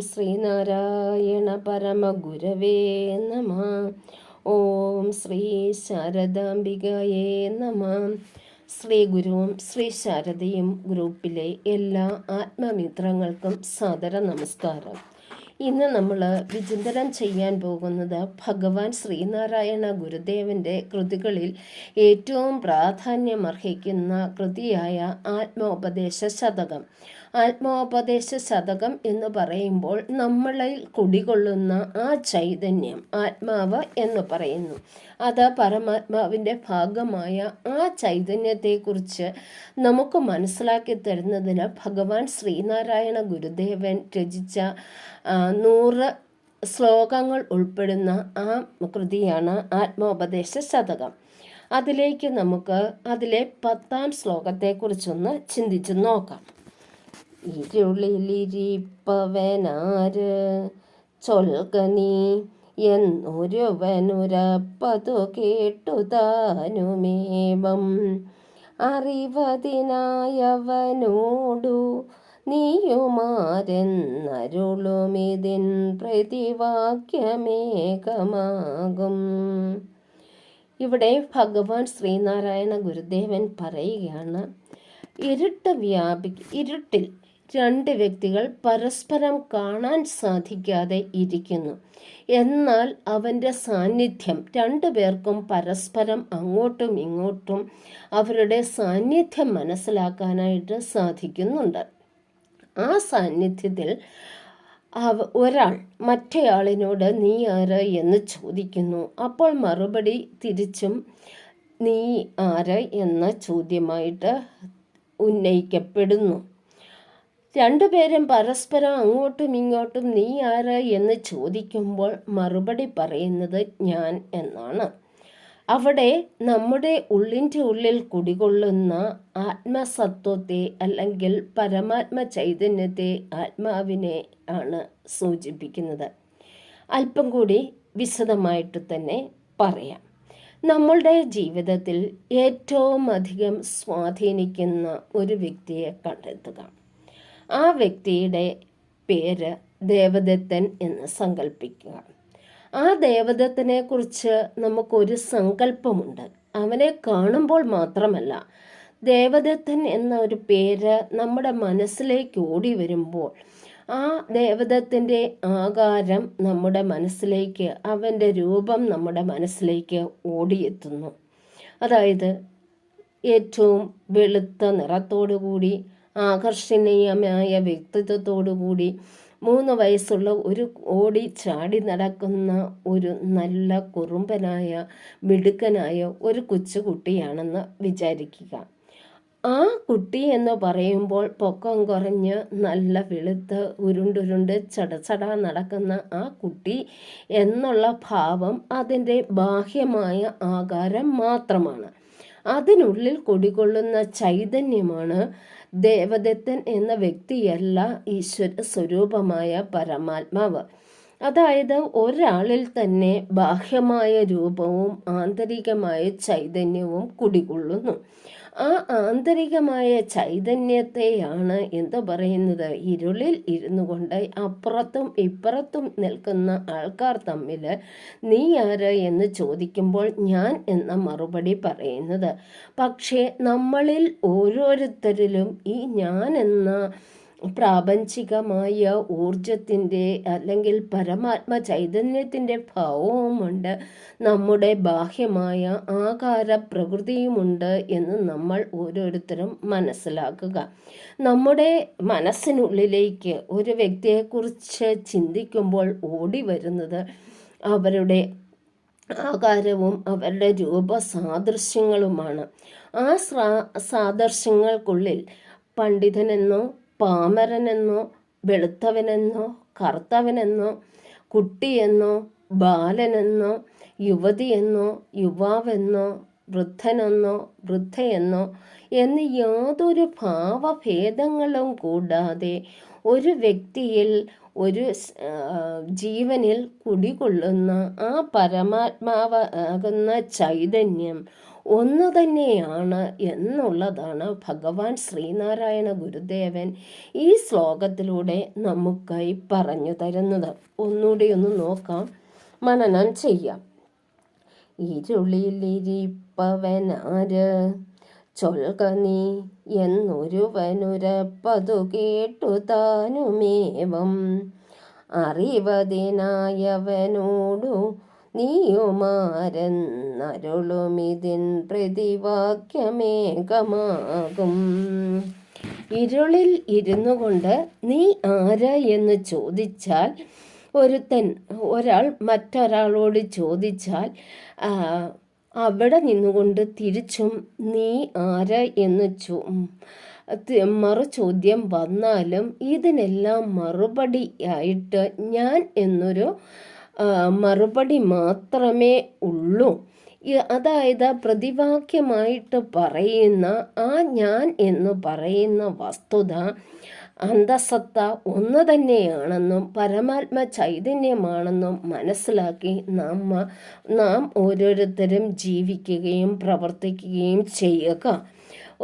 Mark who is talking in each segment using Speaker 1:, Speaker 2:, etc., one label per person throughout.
Speaker 1: ശ്രീനാരായണ പരമഗുരവേ നമ. ഓം ശ്രീ ശാരദാംബികയേ നമ. ശ്രീ ഗുരുവും ശ്രീ ശാരദയും ഗ്രൂപ്പിലെ എല്ലാ ആത്മമിത്രങ്ങൾക്കും സാദര നമസ്കാരം. ഇന്ന് നമ്മൾ വിചിന്തനം ചെയ്യാൻ പോകുന്നത് ഭഗവാൻ ശ്രീനാരായണ ഗുരുദേവന്റെ കൃതികളിൽ ഏറ്റവും പ്രാധാന്യമർഹിക്കുന്ന കൃതിയായ ആത്മോപദേശ ശതകം. ആത്മോപദേശ ശതകം എന്ന് പറയുമ്പോൾ നമ്മളിൽ കുടികൊള്ളുന്ന ആ ചൈതന്യം ആത്മാവ് എന്ന് പറയുന്നു. അത് പരമാത്മാവിന്റെ ഭാഗമായ ആ ചൈതന്യത്തെക്കുറിച്ച് നമുക്ക് മനസ്സിലാക്കി തരുന്നതിന് ഭഗവാൻ ശ്രീനാരായണ ഗുരുദേവൻ രചിച്ച നൂറ് ശ്ലോകങ്ങൾ ഉൾപ്പെടുന്ന ആ കൃതിയാണ് ആത്മോപദേശ ശതകം. അതിലേക്ക് നമുക്ക് അതിലെ പത്താം ശ്ലോകത്തെക്കുറിച്ചൊന്ന് ചിന്തിച്ചു നോക്കാം. ഇരുളിലിരിപ്പവനാര്? ചൊൽകനി എന്നൊരുവനുരപ്പതു കേട്ടു താനുമേവം. അറിവതിനായവനോടു നീയുമാരെന്നരുളുമിതിൻ പ്രതിവാക്യമേകമാകും. ഇവിടെ ഭഗവാൻ ശ്രീനാരായണ ഗുരുദേവൻ പറയുകയാണ് ഇരുട്ട് വ്യാപി ഇരുട്ടിൽ രണ്ട് വ്യക്തികൾ പരസ്പരം കാണാൻ സാധിക്കാതെ ഇരിക്കുന്നു. എന്നാൽ അവന്റെ സാന്നിധ്യം രണ്ടു പേർക്കും പരസ്പരം അങ്ങോട്ടും ഇങ്ങോട്ടും അവരുടെ സാന്നിധ്യം മനസ്സിലാക്കാനായിട്ട് സാധിക്കുന്നുണ്ട്. ആ സാന്നിധ്യത്തിൽ അവ ഒരാൾ മറ്റേയാളിനോട് നീ ആര് എന്ന് ചോദിക്കുന്നു. അപ്പോൾ മറുപടി തിരിച്ചും നീ ആര് എന്ന ചോദ്യമായിട്ട് ഉന്നയിക്കപ്പെടുന്നു. രണ്ടുപേരും പരസ്പരം അങ്ങോട്ടും ഇങ്ങോട്ടും നീ ആര് എന്ന് ചോദിക്കുമ്പോൾ മറുപടി പറയുന്നത് ഞാൻ എന്നാണ്. അവിടെ നമ്മുടെ ഉള്ളിന്റെ ഉള്ളിൽ കുടികൊള്ളുന്ന ആത്മസത്വത്തെ അല്ലെങ്കിൽ പരമാത്മ ചൈതന്യത്തെ ആത്മാവിനെ ആണ് സൂചിപ്പിക്കുന്നത്. അല്പം കൂടി വിശദമായിട്ട് തന്നെ പറയാം. നമ്മളുടെ ജീവിതത്തിൽ ഏറ്റവും അധികം സ്വാധീനിക്കുന്ന ഒരു വ്യക്തിയെ കണ്ടെത്തുക. ആ വ്യക്തിയുടെ പേര് ദേവദത്തൻ എന്ന് സങ്കല്പിക്കുക. ആ ദേവദത്തിനെ കുറിച്ച് നമുക്കൊരു സങ്കല്പമുണ്ട്. അവനെ കാണുമ്പോൾ മാത്രമല്ല ദേവദത്തൻ എന്ന ഒരു പേര് നമ്മുടെ മനസ്സിലേക്ക് ഓടി വരുമ്പോൾ ആ ദേവതത്തിന്റെ ആകാരം നമ്മുടെ മനസ്സിലേക്ക് അവന്റെ രൂപം നമ്മുടെ മനസ്സിലേക്ക് ഓടിയെത്തുന്നു. അതായത് ഏറ്റവും വെളുത്ത നിറത്തോടുകൂടി ആകർഷണീയമായ വ്യക്തിത്വത്തോടുകൂടി മൂന്ന് വയസ്സുള്ള ഒരു ഓടി ചാടി നടക്കുന്ന ഒരു നല്ല കുറുമ്പനായ മിടുക്കനായ ഒരു കൊച്ചുകുട്ടിയാണെന്ന് വിചാരിക്കുക. ആ കുട്ടി എന്ന് പറയുമ്പോൾ പൊക്കം കുറഞ്ഞ് നല്ല വെളുത്ത് ഉരുണ്ടുരുണ്ട് ചടച്ചട നടക്കുന്ന ആ കുട്ടി എന്നുള്ള ഭാവം അതിന്റെ ബാഹ്യമായ ആകാരം മാത്രമാണ്. അതിനുള്ളിൽ കുടികൊള്ളുന്ന ചൈതന്യമാണ് ദേവദത്തൻ എന്ന വ്യക്തിയല്ല ഈശ്വര സ്വരൂപമായ പരമാത്മാവ്. അതായത് ഒരാളിൽ തന്നെ ബാഹ്യമായ രൂപവും ആന്തരികമായ ചൈതന്യവും കുടികൊള്ളുന്നു. ആ ആന്തരികമായ ചൈതന്യത്തെയാണ് എന്ത് പറയുന്നത്? ഇരുളിൽ ഇരുന്നു കൊണ്ട് അപ്പുറത്തും ഇപ്പുറത്തും നിൽക്കുന്ന ആൾക്കാർ തമ്മിൽ നീ ആര് എന്ന് ചോദിക്കുമ്പോൾ ഞാൻ എന്ന മറുപടി പറയുന്നത്. പക്ഷേ നമ്മളിൽ ഓരോരുത്തരിലും ഈ ഞാൻ എന്ന പ്രാപഞ്ചികമായ ഊർജത്തിന്റെ അല്ലെങ്കിൽ പരമാത്മ ചൈതന്യത്തിന്റെ ഭാവവുമുണ്ട്. നമ്മുടെ ബാഹ്യമായ ആകാര പ്രകൃതിയുമുണ്ട് എന്ന് നമ്മൾ ഓരോരുത്തരും മനസ്സിലാക്കുക. നമ്മുടെ മനസ്സിനുള്ളിലേക്ക് ഒരു വ്യക്തിയെക്കുറിച്ച് ചിന്തിക്കുമ്പോൾ ഓടി വരുന്നത് അവരുടെ ആകാരവും അവരുടെ രൂപ സാദൃശ്യങ്ങളുമാണ് ആ സാദൃശ്യങ്ങൾക്കുള്ളിൽ പണ്ഡിതനെന്നോ പാമരനെന്നോ വെളുത്തവനെന്നോ കറുത്തവനെന്നോ കുട്ടിയെന്നോ ബാലനെന്നോ യുവതിയെന്നോ യുവാവെന്നോ വൃദ്ധനെന്നോ വൃദ്ധയെന്നോ എന്ന് യാതൊരു ഭാവഭേദങ്ങളും കൂടാതെ ഒരു വ്യക്തിയിൽ ഒരു ജീവനിൽ കുടികൊള്ളുന്ന ആ പരമാത്മാവ് ആകുന്ന ചൈതന്യം ഒന്ന് തന്നെയാണ് എന്നുള്ളതാണ് ഭഗവാൻ ശ്രീനാരായണ ഗുരുദേവൻ ഈ ശ്ലോകത്തിലൂടെ നമുക്കായി പറഞ്ഞു തരുന്നത്. ഒന്നുകൂടി ഒന്ന് നോക്കാം. മനനം ചെയ്യാം. ഇരുളിലിരിപ്പവനാര് ചൊൽക നീ എന്നൊരുവനുരപ്പതു കേട്ടു താനുമേവം അറിവതിനായവനോടു നീയുമാരെന്നരുളുമിതിൻ പ്രതിവാക്യമേകമാകും. ഇരുളിൽ ഇരുന്നു കൊണ്ട് നീ ആരാ എന്ന് ചോദിച്ചാൽ ഒരുത്തൻ ഒരാൾ മറ്റൊരാളോട് ചോദിച്ചാൽ അവിടെ നിന്നുകൊണ്ട് തിരിച്ചും നീ ആര് എന്ന് ചോ മറു ചോദ്യം വന്നാലും ഇതിനെല്ലാം മറുപടി ആയിട്ട് ഞാൻ എന്നൊരു മറുപടി മാത്രമേ ഉള്ളൂ. അതായത് പ്രതിവാക്യമായിട്ട് പറയുന്ന ആ ഞാൻ എന്ന് പറയുന്ന വസ്തുത അന്തസത്ത ഒന്ന് തന്നെയാണെന്നും പരമാത്മ ചൈതന്യമാണെന്നും മനസ്സിലാക്കി നമ്മ നാം ഓരോരുത്തരും ജീവിക്കുകയും പ്രവർത്തിക്കുകയും ചെയ്യുക.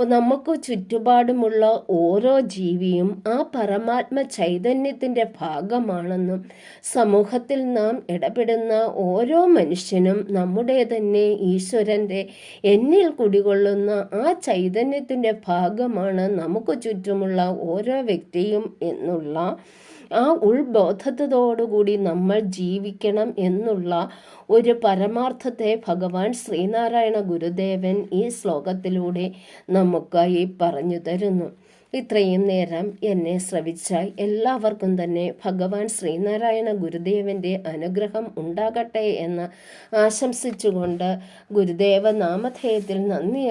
Speaker 1: നമുക്ക് ചുറ്റുപാടുമുള്ള ഓരോ ജീവിയും ആ പരമാത്മ ചൈതന്യത്തിന്റെ ഭാഗമാണെന്നും സമൂഹത്തിൽ നാം ഇടപെടുന്ന ഓരോ മനുഷ്യനും നമ്മുടെ തന്നെ ഈശ്വരന്റെ എന്നിൽ കുടികൊള്ളുന്ന ആ ചൈതന്യത്തിന്റെ ഭാഗമാണ് നമുക്ക് ചുറ്റുമുള്ള ഓരോ വ്യക്തിയും എന്നുള്ള ആ ഉൾബോധത്തോടുകൂടി നമ്മൾ ജീവിക്കണം എന്നുള്ള ഒരു പരമാർത്ഥത്തെ ഭഗവാൻ ശ്രീനാരായണ ഗുരുദേവൻ ഈ ശ്ലോകത്തിലൂടെ നമുക്കായി പറഞ്ഞു തരുന്നു. ഇത്രയും നേരം എന്നെ ശ്രവിച്ച എല്ലാവർക്കും തന്നെ ഭഗവാൻ ശ്രീനാരായണ ഗുരുദേവന്റെ അനുഗ്രഹം ഉണ്ടാകട്ടെ എന്ന് ആശംസിച്ചുകൊണ്ട് ഗുരുദേവ നാമധേയത്തിൽ നന്ദി